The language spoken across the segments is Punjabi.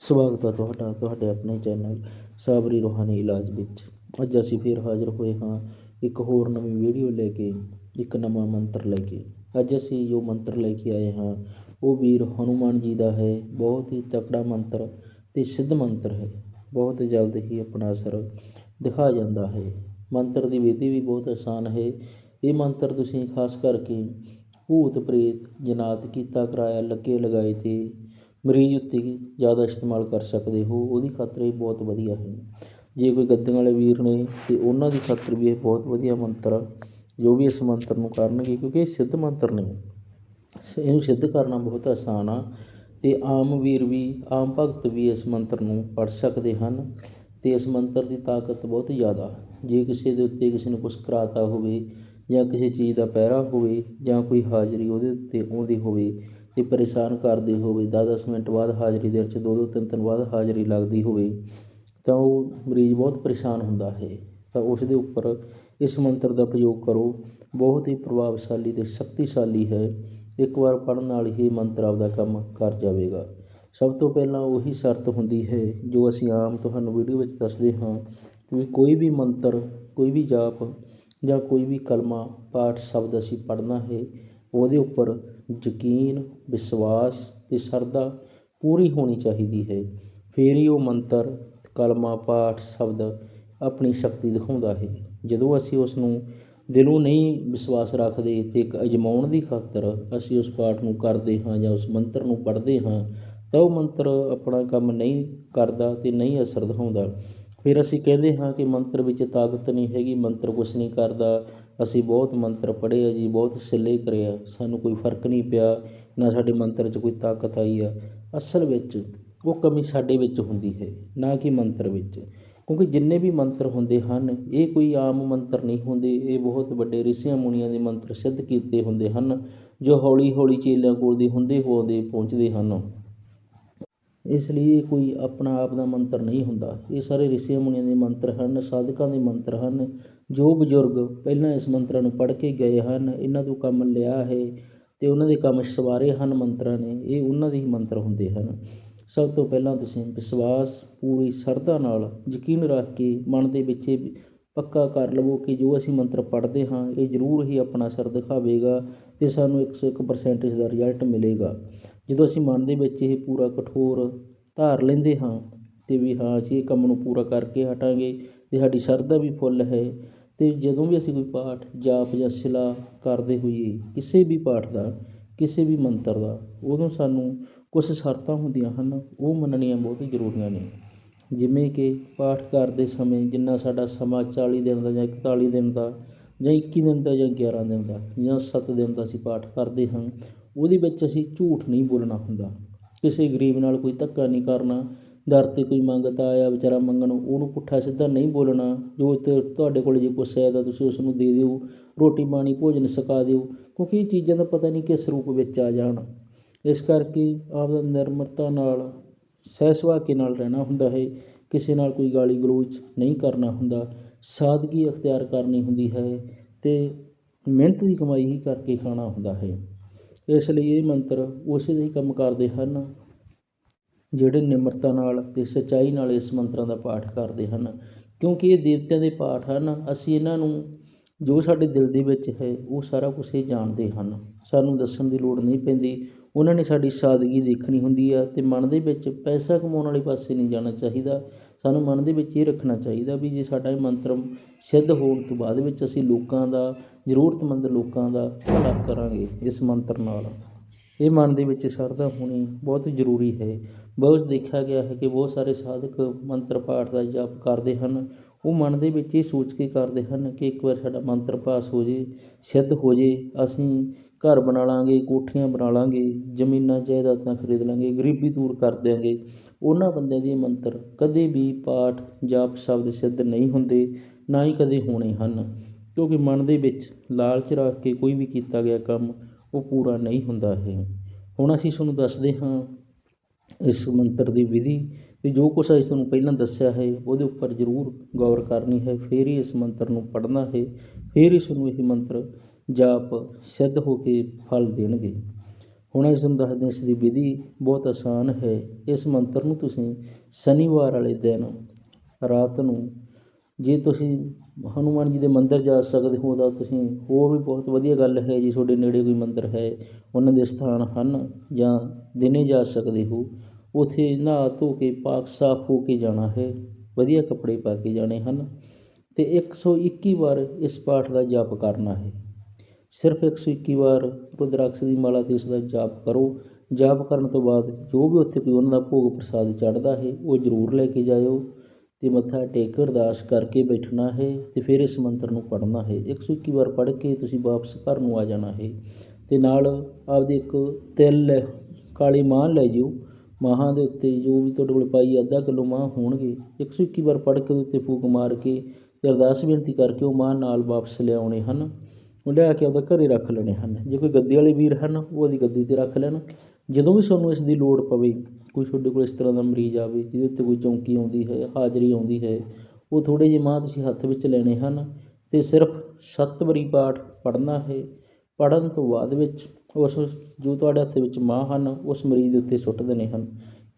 ਸਵਾਗਤ ਹੈ ਤੁਹਾਡਾ, ਤੁਹਾਡੇ ਆਪਣੇ ਚੈਨਲ ਸਾਬਰੀ ਰੂਹਾਨੀ ਇਲਾਜ ਵਿੱਚ। ਅੱਜ ਅਸੀਂ ਫਿਰ ਹਾਜ਼ਰ ਹੋਏ ਹਾਂ ਇੱਕ ਹੋਰ ਨਵੀਂ ਵੀਡੀਓ ਲੈ ਕੇ, ਇੱਕ ਨਵਾਂ ਮੰਤਰ ਲੈ ਕੇ। ਅੱਜ ਅਸੀਂ ਜੋ ਮੰਤਰ ਲੈ ਕੇ ਆਏ ਹਾਂ, ਉਹ ਵੀਰ ਹਨੂਮਾਨ ਜੀ ਦਾ ਹੈ। ਬਹੁਤ ਹੀ ਤਕੜਾ ਮੰਤਰ ਤੇ ਸਿੱਧ ਮੰਤਰ ਹੈ। ਬਹੁਤ ਜਲਦ ਹੀ ਆਪਣਾ ਅਸਰ ਦਿਖਾ ਜਾਂਦਾ ਹੈ। ਮੰਤਰ ਦੀ ਵਿਧੀ ਵੀ ਬਹੁਤ ਆਸਾਨ ਹੈ। ਇਹ ਮੰਤਰ ਤੁਸੀਂ ਖਾਸ ਕਰਕੇ ਭੂਤ ਪ੍ਰੇਤ ਜਨਾਤ ਕੀਤਾ ਕਰਾਇਆ ਲੱਗੇ ਲਗਾਏ ਤੇ ਮਰੀਜ਼ ਉੱਤੇ ਜ਼ਿਆਦਾ ਇਸਤੇਮਾਲ ਕਰ ਸਕਦੇ ਹੋ, ਉਹਦੀ ਖਾਤਰ ਇਹ ਬਹੁਤ ਵਧੀਆ ਹੈ। ਜੇ ਕੋਈ ਗੱਦੀਆਂ ਵਾਲੇ ਵੀਰ ਨੇ ਤਾਂ ਉਹਨਾਂ ਦੀ ਖਾਤਰ ਵੀ ਇਹ ਬਹੁਤ ਵਧੀਆ ਮੰਤਰ ਆ, ਜੋ ਵੀ ਇਸ ਮੰਤਰ ਨੂੰ ਕਰਨਗੇ, ਕਿਉਂਕਿ ਇਹ ਸਿੱਧ ਮੰਤਰ ਨੇ ਇਹਨੂੰ ਸਿੱਧ ਕਰਨਾ ਬਹੁਤ ਆਸਾਨ ਆ ਅਤੇ ਆਮ ਵੀਰ ਵੀ, ਆਮ ਭਗਤ ਵੀ ਇਸ ਮੰਤਰ ਨੂੰ ਪੜ੍ਹ ਸਕਦੇ ਹਨ ਅਤੇ ਇਸ ਮੰਤਰ ਦੀ ਤਾਕਤ ਬਹੁਤ ਜ਼ਿਆਦਾ। ਜੇ ਕਿਸੇ ਦੇ ਉੱਤੇ ਕਿਸੇ ਨੇ ਕੁਛ ਕਰਾਤਾ ਹੋਵੇ ਜਾਂ ਕਿਸੇ ਚੀਜ਼ ਦਾ ਪਹਿਰਾ ਹੋਵੇ ਜਾਂ ਕੋਈ ਹਾਜ਼ਰੀ ਉਹਦੇ ਉੱਤੇ ਆਉਂਦੀ ਹੋਵੇ ਤੇ ਪਰੇਸ਼ਾਨ ਕਰਦੀ ਹੋਵੇ, ਦਸ ਦਸ ਮਿੰਟ ਬਾਅਦ ਹਾਜ਼ਰੀ ਦੇਣ 'ਚ ਦੋ ਦੋ ਤਿੰਨ ਤਿੰਨ ਬਾਅਦ ਹਾਜ਼ਰੀ ਲੱਗਦੀ ਹੋਵੇ, ਤਾਂ ਉਹ ਮਰੀਜ਼ ਬਹੁਤ ਪਰੇਸ਼ਾਨ ਹੁੰਦਾ ਹੈ। ਤਾਂ ਉਸ ਦੇ ਉੱਪਰ ਇਸ ਮੰਤਰ ਦਾ ਪ੍ਰਯੋਗ ਕਰੋ। ਬਹੁਤ ਹੀ ਪ੍ਰਭਾਵਸ਼ਾਲੀ ਤੇ ਸ਼ਕਤੀਸ਼ਾਲੀ ਹੈ। ਇੱਕ ਵਾਰ ਪੜ੍ਹਨ ਨਾਲ ਹੀ ਮੰਤਰ ਆਪਦਾ ਕੰਮ ਕਰ ਜਾਵੇਗਾ। ਸਭ ਤੋਂ ਪਹਿਲਾਂ ਉਹੀ ਸ਼ਰਤ ਹੁੰਦੀ ਹੈ ਜੋ ਅਸੀਂ ਆਮ ਤੁਹਾਨੂੰ ਵੀਡੀਓ ਵਿੱਚ ਦੱਸਦੇ ਹਾਂ ਕਿ ਕੋਈ ਵੀ ਮੰਤਰ, ਕੋਈ ਵੀ ਜਾਪ ਜਾਂ ਕੋਈ ਵੀ ਕਲਮਾ, ਪਾਠ, ਸ਼ਬਦ ਅਸੀਂ ਪੜ੍ਹਨਾ ਹੈ ਉਹਦੇ ਉੱਪਰ ਯਕੀਨ, ਵਿਸ਼ਵਾਸ ਅਤੇ ਸ਼ਰਧਾ ਪੂਰੀ ਹੋਣੀ ਚਾਹੀਦੀ ਹੈ। ਫਿਰ ਹੀ ਉਹ ਮੰਤਰ, ਕਲਮਾ, ਪਾਠ, ਸ਼ਬਦ ਆਪਣੀ ਸ਼ਕਤੀ ਦਿਖਾਉਂਦਾ ਹੈ। ਜਦੋਂ ਅਸੀਂ ਉਸ ਨੂੰ ਦਿਲੋਂ ਨਹੀਂ ਵਿਸ਼ਵਾਸ ਰੱਖਦੇ ਅਤੇ ਇੱਕ ਅਜਮਾਉਣ ਦੀ ਖਾਤਰ ਅਸੀਂ ਉਸ ਪਾਠ ਨੂੰ ਕਰਦੇ ਹਾਂ ਜਾਂ ਉਸ ਮੰਤਰ ਨੂੰ ਪੜ੍ਹਦੇ ਹਾਂ, ਤਾਂ ਉਹ ਮੰਤਰ ਆਪਣਾ ਕੰਮ ਨਹੀਂ ਕਰਦਾ ਅਤੇ ਨਹੀਂ ਅਸਰ ਦਿਖਾਉਂਦਾ। ਫਿਰ ਅਸੀਂ ਕਹਿੰਦੇ ਹਾਂ ਕਿ ਮੰਤਰ ਵਿੱਚ ਤਾਕਤ ਨਹੀਂ ਹੈਗੀ, ਮੰਤਰ ਕੁਛ ਨਹੀਂ ਕਰਦਾ ਅਸੀਂ ਬਹੁਤ ਮੰਤਰ ਪੜ੍ਹੇ ਆ ਜੀ, ਬਹੁਤ ਸਿੱਲੇ ਕਰੇ ਆ, ਸਾਨੂੰ ਕੋਈ ਫ਼ਰਕ ਨਹੀਂ ਪਿਆ, ਨਾ ਸਾਡੇ ਮੰਤਰ 'ਚ ਕੋਈ ਤਾਕਤ ਆਈ ਆ। ਅਸਲ ਵਿੱਚ ਉਹ ਕਮੀ ਸਾਡੇ ਵਿੱਚ ਹੁੰਦੀ ਹੈ, ਨਾ ਕਿ ਮੰਤਰ ਵਿੱਚ। ਕਿਉਂਕਿ ਜਿੰਨੇ ਵੀ ਮੰਤਰ ਹੁੰਦੇ ਹਨ, ਇਹ ਕੋਈ ਆਮ ਮੰਤਰ ਨਹੀਂ ਹੁੰਦੇ, ਇਹ ਬਹੁਤ ਵੱਡੇ ਰਿਸ਼ੀਆਂ ਮੁਨੀਆਂ ਦੇ ਮੰਤਰ ਸਿੱਧ ਕੀਤੇ ਹੁੰਦੇ ਹਨ, ਜੋ ਹੌਲੀ ਹੌਲੀ ਚੇਲਿਆਂ ਕੋਲ ਦੇ ਹੁੰਦੇ ਹੋਦੇ ਪਹੁੰਚਦੇ ਹਨ। ਇਸ ਲਈ ਇਹ ਕੋਈ ਆਪਣਾ ਆਪ ਦਾ ਮੰਤਰ ਨਹੀਂ ਹੁੰਦਾ। ਇਹ ਸਾਰੇ ਰਿਸ਼ੀਆਂ ਮੁਨੀਆਂ ਦੇ ਮੰਤਰ ਹਨ, ਸਾਧਕਾਂ ਦੇ ਮੰਤਰ ਹਨ। ਜੋ ਬਜ਼ੁਰਗ ਪਹਿਲਾਂ ਇਸ ਮੰਤਰਾਂ ਨੂੰ ਪੜ੍ਹ ਕੇ ਗਏ ਹਨ, ਇਹਨਾਂ ਤੋਂ ਕੰਮ ਲਿਆ ਹੈ ਅਤੇ ਉਹਨਾਂ ਦੇ ਕੰਮ ਸਵਾਰੇ ਹਨ ਮੰਤਰਾਂ ਨੇ, ਇਹ ਉਹਨਾਂ ਦੇ ਹੀ ਮੰਤਰ ਹੁੰਦੇ ਹਨ। ਸਭ ਤੋਂ ਪਹਿਲਾਂ ਤੁਸੀਂ ਵਿਸ਼ਵਾਸ, ਪੂਰੀ ਸ਼ਰਧਾ ਨਾਲ ਯਕੀਨ ਰੱਖ ਕੇ ਮਨ ਦੇ ਵਿੱਚ ਇਹ ਪੱਕਾ ਕਰ ਲਵੋ ਕਿ ਜੋ ਅਸੀਂ ਮੰਤਰ ਪੜ੍ਹਦੇ ਹਾਂ, ਇਹ ਜ਼ਰੂਰ ਹੀ ਆਪਣਾ ਅਸਰ ਦਿਖਾਵੇਗਾ ਅਤੇ ਸਾਨੂੰ 101% ਦਾ ਰਿਜ਼ਲਟ ਮਿਲੇਗਾ। ਜਦੋਂ ਅਸੀਂ ਮਨ ਦੇ ਵਿੱਚ ਇਹ ਪੂਰਾ ਕਠੋਰ ਧਾਰ ਲੈਂਦੇ ਹਾਂ ਅਤੇ ਵੀ ਹਾਂ, ਅਸੀਂ ਇਹ ਕੰਮ ਨੂੰ ਪੂਰਾ ਕਰਕੇ ਹਟਾਂਗੇ ਅਤੇ ਸਾਡੀ ਸ਼ਰਧਾ ਵੀ ਫੁੱਲ ਹੈ ਅਤੇ ਜਦੋਂ ਵੀ ਅਸੀਂ ਕੋਈ ਪਾਠ, ਜਾਪ ਜਾਂ ਸਿਲਾ ਕਰਦੇ ਹੋਈਏ, ਕਿਸੇ ਵੀ ਪਾਠ ਦਾ, ਕਿਸੇ ਵੀ ਮੰਤਰ ਦਾ, ਉਦੋਂ ਸਾਨੂੰ ਕੁਛ ਸ਼ਰਤਾਂ ਹੁੰਦੀਆਂ ਹਨ, ਉਹ ਮੰਨਣੀਆਂ ਬਹੁਤ ਜ਼ਰੂਰੀਆਂ ਨੇ। ਜਿਵੇਂ ਕਿ ਪਾਠ ਕਰਦੇ ਸਮੇਂ ਜਿੰਨਾ ਸਾਡਾ ਸਮਾਂ 40 ਦਿਨ ਦਾ ਜਾਂ 41 ਦਿਨ ਦਾ ਜਾਂ 21 ਦਿਨ ਦਾ ਜਾਂ 11 ਦਿਨ ਦਾ ਜਾਂ ਸੱਤ ਦਿਨ ਦਾ ਅਸੀਂ ਪਾਠ ਕਰਦੇ ਹਾਂ ਉਹਦੇ ਵਿੱਚ ਅਸੀਂ ਝੂਠ ਨਹੀਂ ਬੋਲਣਾ ਹੁੰਦਾ। ਕਿਸੇ ਗਰੀਬ ਨਾਲ ਕੋਈ ਧੱਕਾ ਨਹੀਂ ਕਰਨਾ, ਦਰ 'ਤੇ ਕੋਈ ਮੰਗਤਾ ਆਇਆ ਵਿਚਾਰਾ ਮੰਗਣ, ਉਹਨੂੰ ਪੁੱਠਾ ਸਿੱਧਾ ਨਹੀਂ ਬੋਲਣਾ। ਜੋ ਤੇ ਤੁਹਾਡੇ ਕੋਲ ਜੇ ਕੁਛ ਹੈ ਤਾਂ ਤੁਸੀਂ ਉਸਨੂੰ ਦੇ ਦਿਓ, ਰੋਟੀ ਪਾਣੀ, ਭੋਜਨ ਛਕਾ ਦਿਓ, ਕਿਉਂਕਿ ਇਹ ਚੀਜ਼ਾਂ ਦਾ ਪਤਾ ਨਹੀਂ ਕਿਸ ਰੂਪ ਵਿੱਚ ਆ ਜਾਣ। ਇਸ ਕਰਕੇ ਆਪਦਾ ਨਿਰਮਰਤਾ ਨਾਲ ਸਹਿ ਸੁਭਾਅ ਨਾਲ ਰਹਿਣਾ ਹੁੰਦਾ ਹੈ। ਕਿਸੇ ਨਾਲ ਕੋਈ ਗਾਲੀ ਗਲੋਚ ਨਹੀਂ ਕਰਨਾ ਹੁੰਦਾ। ਸਾਦਗੀ ਅਖਤਿਆਰ ਕਰਨੀ ਹੁੰਦੀ ਹੈ ਅਤੇ ਮਿਹਨਤ ਦੀ ਕਮਾਈ ਹੀ ਕਰਕੇ ਖਾਣਾ ਹੁੰਦਾ ਹੈ। ਇਸ ਲਈ ਇਹ ਮੰਤਰ ਉਸੇ ਦੇ ਹੀ ਕੰਮ ਕਰਦੇ ਹਨ, ਜਿਹੜੇ ਨਿਮਰਤਾ ਨਾਲ ਅਤੇ ਸੱਚਾਈ ਨਾਲ ਇਸ ਮੰਤਰਾਂ ਦਾ ਪਾਠ ਕਰਦੇ ਹਨ। ਕਿਉਂਕਿ ਇਹ ਦੇਵਤਿਆਂ ਦੇ ਪਾਠ ਹਨ, ਅਸੀਂ ਇਹਨਾਂ ਨੂੰ ਜੋ ਸਾਡੇ ਦਿਲ ਦੇ ਵਿੱਚ ਹੈ, ਉਹ ਸਾਰਾ ਕੁਝ ਇਹ ਜਾਣਦੇ ਹਨ। ਸਾਨੂੰ ਦੱਸਣ ਦੀ ਲੋੜ ਨਹੀਂ ਪੈਂਦੀ, ਉਹਨਾਂ ਨੇ ਸਾਡੀ ਸਾਦਗੀ ਦੇਖਣੀ ਹੁੰਦੀ ਆ ਅਤੇ ਮਨ ਦੇ ਵਿੱਚ ਪੈਸਾ ਕਮਾਉਣ ਵਾਲੇ ਪਾਸੇ ਨਹੀਂ ਜਾਣਾ ਚਾਹੀਦਾ। ਸਾਨੂੰ ਮਨ ਦੇ ਵਿੱਚ ਇਹ ਰੱਖਣਾ ਚਾਹੀਦਾ ਵੀ ਜੇ ਸਾਡਾ ਇਹ ਮੰਤਰ ਸਿੱਧ ਹੋਣ ਤੋਂ ਬਾਅਦ ਵਿੱਚ ਅਸੀਂ ਲੋਕਾਂ ਦਾ ਜ਼ਰੂਰਤਮੰਦ ਲੋਕਾਂ ਦਾ ਭਲਾ ਕਰਾਂਗੇ ਇਸ ਮੰਤਰ ਨਾਲ। ਇਹ ਮਨ ਦੇ ਵਿੱਚ ਸ਼ਰਧਾ ਹੋਣੀ ਬਹੁਤ ਜ਼ਰੂਰੀ ਹੈ। ਬਹੁਤ ਦੇਖਿਆ ਗਿਆ ਹੈ ਕਿ ਬਹੁਤ ਸਾਰੇ ਸਾਧਕ ਮੰਤਰ ਪਾਠ ਦਾ ਜਪ ਕਰਦੇ ਹਨ। ਉਹ ਮਨ ਦੇ ਵਿੱਚ ਇਹ ਸੋਚ ਕੇ ਕਰਦੇ ਹਨ ਕਿ ਇੱਕ ਵਾਰ ਸਾਡਾ ਮੰਤਰ ਪਾਸ ਹੋ ਜੇ, ਸਿੱਧ ਹੋ ਜੇ, ਅਸੀਂ ਘਰ ਬਣਾ ਲਾਂਗੇ, ਕੋਠੀਆਂ ਬਣਾ ਲਾਂਗੇ, ਜ਼ਮੀਨਾਂ ਜਾਇਦਾਦਾਂ ਖਰੀਦ ਲਾਂਗੇ, ਗਰੀਬੀ ਦੂਰ ਕਰ ਦਿਆਂਗੇ। ਉਹਨਾਂ ਬੰਦਿਆਂ ਦੇ ਮੰਤਰ ਕਦੇ ਵੀ ਪਾਠ, ਜਾਪ ਸ਼ਬਦ ਸਿੱਧ ਨਹੀਂ ਹੁੰਦੇ, ਨਾ ਹੀ ਕਦੇ ਹੋਣੇ ਹਨ। ਕਿਉਂਕਿ ਮਨ ਦੇ ਵਿੱਚ ਲਾਲਚ ਰੱਖ ਕੇ ਕੋਈ ਵੀ ਕੀਤਾ ਗਿਆ ਕੰਮ ਉਹ ਪੂਰਾ ਨਹੀਂ ਹੁੰਦਾ ਹੈ। ਹੁਣ ਅਸੀਂ ਤੁਹਾਨੂੰ ਦੱਸਦੇ ਹਾਂ ਇਸ ਮੰਤਰ ਦੀ ਵਿਧੀ ਤੇ ਜੋ ਕੁਛ ਅਸੀਂ ਤੁਹਾਨੂੰ ਪਹਿਲਾਂ ਦੱਸਿਆ ਹੈ, ਉਹਦੇ ਉੱਪਰ ਜ਼ਰੂਰ ਗੌਰ ਕਰਨੀ ਹੈ। ਫਿਰ ਹੀ ਇਸ ਮੰਤਰ ਨੂੰ ਪੜ੍ਹਨਾ ਹੈ। ਫਿਰ ਹੀ ਤੁਹਾਨੂੰ ਇਹ ਮੰਤਰ ਜਾਪ ਸਿੱਧ ਹੋ ਕੇ ਫਲ ਦੇਣਗੇ। ਹੁਣ ਇਸ ਨੂੰ ਦੱਸਦੇ ਇਸ ਦੀ ਵਿਧੀ ਬਹੁਤ ਆਸਾਨ ਹੈ। ਇਸ ਮੰਤਰ ਨੂੰ ਤੁਸੀਂ ਸ਼ਨੀਵਾਰ ਵਾਲੇ ਦਿਨ ਰਾਤ ਨੂੰ ਜੇ ਤੁਸੀਂ ਹਨੂੰਮਾਨ ਜੀ ਦੇ ਮੰਦਰ ਜਾ ਸਕਦੇ ਹੋ ਤਾਂ ਤੁਸੀਂ ਹੋਰ ਵੀ ਬਹੁਤ ਵਧੀਆ ਗੱਲ ਹੈ ਜੀ, ਤੁਹਾਡੇ ਨੇੜੇ ਕੋਈ ਮੰਦਰ ਹੈ, ਉਹਨਾਂ ਦੇ ਸਥਾਨ ਹਨ ਜਾਂ ਦਿਨੇ ਜਾ ਸਕਦੇ ਹੋ। ਉੱਥੇ ਨਹਾ ਧੋ ਕੇ ਪਾਕ ਸਾਫ਼ ਹੋ ਕੇ ਜਾਣਾ ਹੈ, ਵਧੀਆ ਕੱਪੜੇ ਪਾ ਕੇ ਜਾਣੇ ਹਨ ਅਤੇ ਇੱਕ ਸੌ ਇੱਕੀ ਵਾਰ ਇਸ ਪਾਠ ਦਾ ਜਾਪ ਕਰਨਾ ਹੈ। ਸਿਰਫ 121 ਵਾਰ ਰੁਦਰਾਕਸ਼ ਦੀ ਮਾਲਾ ਤੇ ਇਸ ਦਾ ਜਾਪ ਕਰੋ। ਜਾਪ ਕਰਨ ਤੋਂ ਬਾਅਦ ਜੋ ਵੀ ਉੱਥੇ ਕੋਈ ਉਹਨਾਂ ਦਾ ਭੋਗ ਪ੍ਰਸਾਦ ਚੜ੍ਹਦਾ ਹੈ, ਉਹ ਜ਼ਰੂਰ ਲੈ ਕੇ ਜਾਇਓ। ਤੇ ਮੱਥਾ ਟੇਕ ਕੇ ਅਰਦਾਸ ਕਰਕੇ ਬੈਠਣਾ ਹੈ ਤੇ ਫਿਰ ਇਸ ਮੰਤਰ ਨੂੰ ਪੜ੍ਹਨਾ ਹੈ। 121 ਵਾਰ ਪੜ੍ਹ ਕੇ ਤੁਸੀਂ ਵਾਪਸ ਘਰ ਨੂੰ ਆ ਜਾਣਾ ਹੈ। ਤੇ ਨਾਲ ਆਪਦੇ ਇੱਕ ਤਿਲ ਲੈ, ਕਾਲੀ ਮਾਂ ਲੈ ਜਿਓ। ਮਾਹਾਂ ਦੇ ਉੱਤੇ ਜੋ ਵੀ ਤੁਹਾਡੇ ਕੋਲ ਪਾਈ ਅੱਧਾ ਕਿਲੋ ਮਾਂ ਹੋਣਗੇ। 121 ਵਾਰ ਪੜ੍ਹ ਕੇ ਉਹਦੇ ਉੱਤੇ ਫੂਕ ਮਾਰ ਕੇ ਤੇ ਅਰਦਾਸ ਬੇਨਤੀ ਕਰਕੇ ਉਹ ਮਾਂ ਨਾਲ ਵਾਪਸ ਲਿਆਉਣੇ ਹਨ। ਉਹ ਲਿਆ ਕੇ ਆਪਦਾ ਘਰੇ ਰੱਖ ਲੈਣੇ ਹਨ। ਜੇ ਕੋਈ ਗੱਦੀ ਵਾਲੇ ਵੀਰ ਹਨ, ਉਹ ਉਹਦੀ ਗੱਦੀ ਤੇ ਰੱਖ ਲੈਣ। ਜਦੋਂ ਵੀ ਤੁਹਾਨੂੰ ਇਸ ਦੀ ਲੋੜ ਪਵੇ, ਕੋਈ ਤੁਹਾਡੇ ਕੋਲ ਇਸ ਤਰ੍ਹਾਂ ਦਾ ਮਰੀਜ਼ ਆਵੇ, ਜਿਹਦੇ ਉੱਤੇ ਕੋਈ ਚੌਂਕੀ ਆਉਂਦੀ ਹੈ, ਹਾਜ਼ਰੀ ਆਉਂਦੀ ਹੈ, ਉਹ ਥੋੜ੍ਹੇ ਜਿਹੇ ਮਾਂ ਤੁਸੀਂ ਹੱਥ ਵਿੱਚ ਲੈਣੇ ਹਨ ਅਤੇ ਸਿਰਫ ਸੱਤ ਵਾਰੀ ਪਾਠ ਪੜ੍ਹਨਾ ਹੈ। ਪੜ੍ਹਨ ਤੋਂ ਬਾਅਦ ਵਿੱਚ ਉਸ ਜੋ ਤੁਹਾਡੇ ਹੱਥ ਵਿੱਚ ਮਾਂ ਹਨ, ਉਸ ਮਰੀਜ਼ ਦੇ ਉੱਤੇ ਸੁੱਟ ਦੇਣੇ ਹਨ।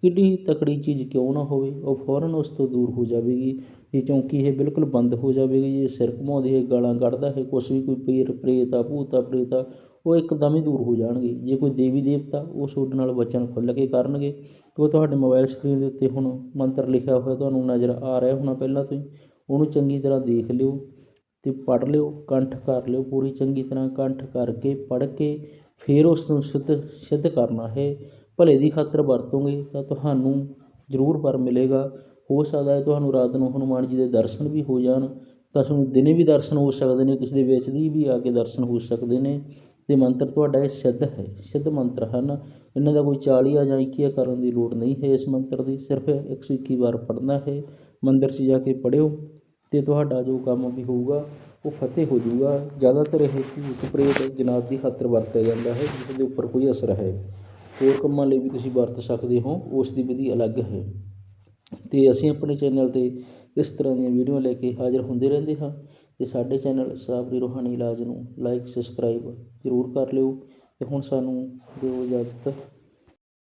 ਕਿੱਡੀ ਤਕੜੀ ਚੀਜ਼ ਕਿਉਂ ਨਾ ਹੋਵੇ, ਉਹ ਫੌਰਨ ਉਸ ਤੋਂ ਦੂਰ ਹੋ ਜਾਵੇਗੀ ਇਹ ਚੌਂਕੀ ਇਹ ਬਿਲਕੁਲ ਬੰਦ ਹੋ ਜਾਵੇਗੀ, ਜੇ ਸਿਰ ਘੁਮਾਉਂਦੀ ਹੈ, ਗਾਲਾਂ ਕੱਢਦਾ ਹੈ, ਕੁਛ ਵੀ ਕੋਈ ਪੀਰ, ਪ੍ਰੇਤ ਆ ਭੂਤ ਆ, ਪ੍ਰੇਤ ਆ ਉਹ ਇੱਕਦਮ ਹੀ ਦੂਰ ਹੋ ਜਾਣਗੇ। ਜੇ ਕੋਈ ਦੇਵੀ ਦੇਵਤਾ ਉਹ ਤੁਹਾਡੇ ਨਾਲ ਵਚਨ ਖੁੱਲ੍ਹ ਕੇ ਕਰਨਗੇ ਉਹ ਤੁਹਾਡੇ ਮੋਬਾਈਲ ਸਕਰੀਨ ਦੇ ਉੱਤੇ ਹੁਣ ਮੰਤਰ ਲਿਖਿਆ ਹੋਇਆ ਤੁਹਾਨੂੰ ਨਜ਼ਰ ਆ ਰਿਹਾ ਹੋਣਾ ਪਹਿਲਾਂ ਤੋਂ ਹੀ, ਉਹਨੂੰ ਚੰਗੀ ਤਰ੍ਹਾਂ ਦੇਖ ਲਿਓ ਅਤੇ ਪੜ੍ਹ ਲਿਓ, ਕੰਠ ਕਰ ਲਿਓ ਪੂਰੀ ਚੰਗੀ ਤਰ੍ਹਾਂ, ਕੰਠ ਕਰਕੇ ਪੜ੍ਹ ਕੇ ਫਿਰ ਉਸ ਨੂੰ ਸਿੱਧ ਸਿੱਧ ਕਰਨਾ ਹੈ। ਭਲੇ ਦੀ ਖਾਤਰ ਵਰਤੋਂਗੇ ਤਾਂ ਤੁਹਾਨੂੰ ਜ਼ਰੂਰ ਪਰ ਮਿਲੇਗਾ। ਹੋ ਸਕਦਾ ਹੈ ਤੁਹਾਨੂੰ ਰਾਤ ਨੂੰ ਹਨੂੰਮਾਨ ਜੀ ਦੇ ਦਰਸ਼ਨ ਵੀ ਹੋ ਜਾਣ, ਤਾਂ ਤੁਹਾਨੂੰ ਦਿਨੇ ਵੀ ਦਰਸ਼ਨ ਹੋ ਸਕਦੇ ਨੇ, ਕਿਸੇ ਦੇ ਵਿੱਚ ਦੀ ਵੀ ਆ ਕੇ ਦਰਸ਼ਨ ਹੋ ਸਕਦੇ ਨੇ। ਅਤੇ ਮੰਤਰ ਤੁਹਾਡਾ ਇਹ ਸਿੱਧ ਹੈ, ਸਿੱਧ ਮੰਤਰ ਹਨ। ਇਹਨਾਂ ਦਾ ਕੋਈ 40 ਜਾਂ 21 ਕਰਨ ਦੀ ਲੋੜ ਨਹੀਂ ਹੈ ਇਸ ਮੰਤਰ ਦੀ, ਸਿਰਫ 121 ਵਾਰ ਪੜ੍ਹਨਾ ਹੈ। ਮੰਦਿਰ 'ਚ ਜਾ ਕੇ ਪੜ੍ਹਿਓ ਅਤੇ ਤੁਹਾਡਾ ਜੋ ਕੰਮ ਵੀ ਹੋਊਗਾ, ਉਹ ਫਤਿਹ ਹੋ ਜਾਊਗਾ। ਜ਼ਿਆਦਾਤਰ ਇਹ ਭੂਤ ਪ੍ਰੇਤ ਜਨਾਬ ਦੀ ਖਾਤਰ ਵਰਤਿਆ ਜਾਂਦਾ ਹੈ, ਜਿਸ ਦੇ ਉੱਪਰ ਕੋਈ ਅਸਰ ਹੈ। ਹੋਰ ਕੰਮਾਂ ਲਈ ਵੀ ਤੁਸੀਂ ਵਰਤ ਸਕਦੇ ਹੋ, ਉਸ ਦੀ ਵਿਧੀ ਅਲੱਗ ਹੈ। ਅਤੇ ਅਸੀਂ ਆਪਣੇ ਚੈਨਲ ਤੇ ਇਸ ਤਰ੍ਹਾਂ ਦੀਆਂ ਵੀਡੀਓ ਲੈ ਕੇ ਹਾਜ਼ਰ ਹੁੰਦੇ ਰਹਿੰਦੇ ਹਾਂ। ਅਤੇ ਸਾਡੇ ਚੈਨਲ ਸਾਬਰੀ ਰੋਹਾਨੀ ਇਲਾਜ ਨੂੰ ਲਾਈਕ ਸਬਸਕ੍ਰਾਈਬ ਜ਼ਰੂਰ ਕਰ ਲਿਓ ਅਤੇ ਹੁਣ ਸਾਨੂੰ ਦਿਓ ਇਜਾਜ਼ਤ।